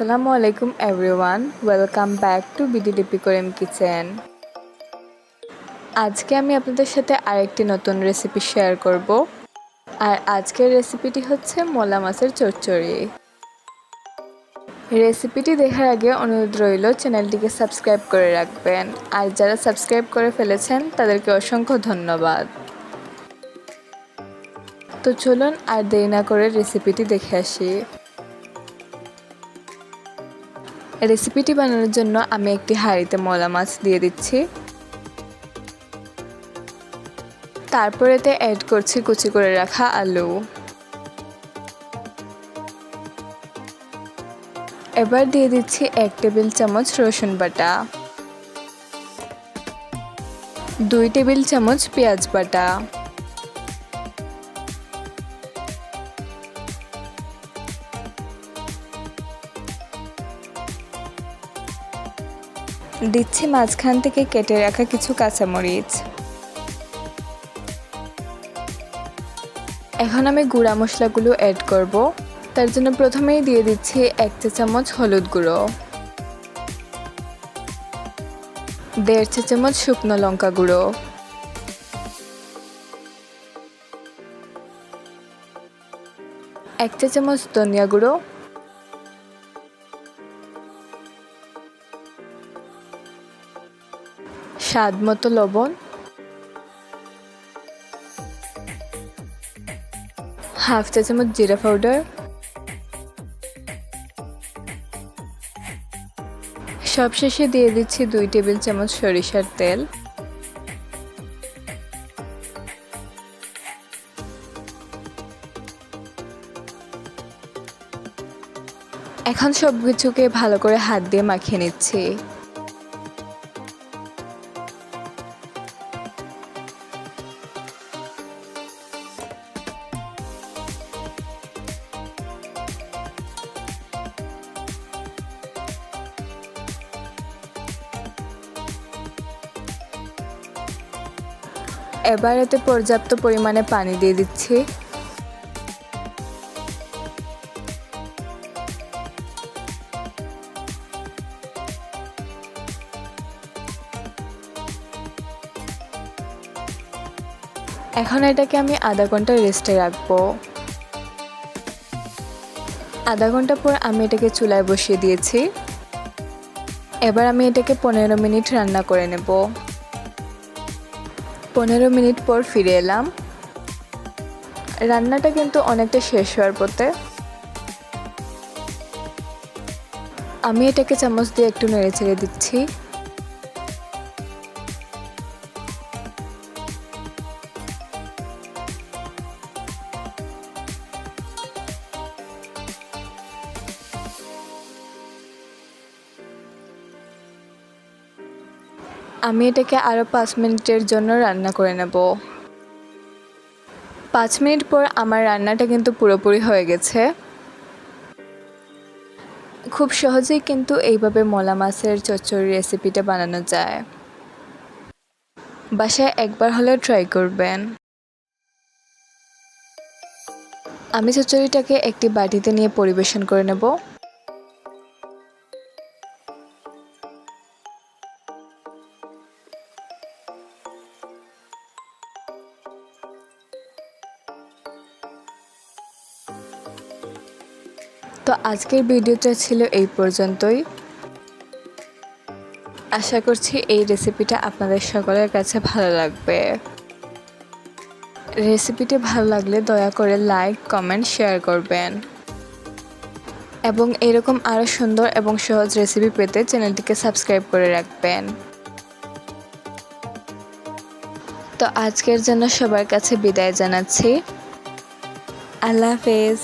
আসসালামু আলাইকুম everyone, welcome back to বিডিডিপি করিম কিচেন। আজকে আমি আপনাদের সাথে আরেকটি নতুন রেসিপি শেয়ার করব। আর আজকের রেসিপিটি হচ্ছে মোলা মাছের চচ্চড়ি। রেসিপিটি দেখার আগে অনুরোধ রইল, চ্যানেলটিকে সাবস্ক্রাইব করে রাখবেন। আর যারা সাবস্ক্রাইব করে ফেলেছেন, তাদেরকে অসংখ্য ধন্যবাদ। তো চলুন আর দেরি না করে রেসিপিটি দেখে আসি। রেসিপিটি বানানোর জন্য আমি একটি হাঁড়িতে মলা মাছ দিয়ে দিচ্ছি। তারপর এতে অ্যাড করছি কুচি করে রাখা আলু। এবার দিয়ে দিচ্ছি এক টেবিল চামচ রসুন বাটা। দুই টেবিল চামচ পেঁয়াজ বাটা। দিচ্ছি মাঝখান থেকে কেটে রাখা কিছু কাঁচামরিচ। এখন আমি গুঁড়া মশলাগুলো অ্যাড করব। তার জন্য প্রথমেই দিয়ে দিচ্ছি এক চা চামচ হলুদ গুঁড়ো। দেড় চা চামচ শুকনো লঙ্কা গুঁড়ো। এক চা চামচ ধনিয়া গুঁড়ো। স্বাদ মতো লবণ, হাফ চা চামচ জিরা পাউডার, সবশেষে দিয়ে দিচ্ছি দুই টেবিল চামচ সরিষার তেল। এখন সব কিছুকে ভালো করে হাত দিয়ে মাখিয়ে নিচ্ছি। এবার এতে পর্যাপ্ত পরিমাণে পানি দিয়ে দিচ্ছি। এখন এটাকে আমি আধা ঘণ্টা রেস্টে রাখব। আধা ঘণ্টা পর আমি এটাকে চুলায় বসিয়ে দিয়েছি। এবার আমি এটাকে পনেরো মিনিট রান্না করে নেব। পনেরো মিনিট পর ফিরে এলাম। রান্নাটা কিন্তু অনেকটা শেষ হওয়ার পথে। আমি এটাকে চামচ দিয়ে একটু নেড়ে ছেড়ে দিচ্ছি। আমি এটাকে আরও পাঁচ মিনিটের জন্য রান্না করে নেব। পাঁচ মিনিট পর আমার রান্নাটা কিন্তু পুরোপুরি হয়ে গেছে। খুব সহজেই কিন্তু এইভাবে মলা মাছের চচ্চড়ি রেসিপিটা বানানো যায়। বাসায় একবার হলেও ট্রাই করবেন। আমি চচ্চড়িটাকে একটি বাটিতে নিয়ে পরিবেশন করে নেব। তো আজকের ভিডিওটা ছিল এই পর্যন্তই। আশা করছি এই রেসিপিটা আপনাদের সকলের কাছে ভালো লাগবে। রেসিপিটি ভালো লাগলে দয়া করে লাইক কমেন্ট শেয়ার করবেন। এবং এরকম আরও সুন্দর এবং সহজ রেসিপি পেতে চ্যানেলটিকে সাবস্ক্রাইব করে রাখবেন। তো আজকের জন্য সবার কাছে বিদায় জানাচ্ছি। আল্লাহ হাফেজ।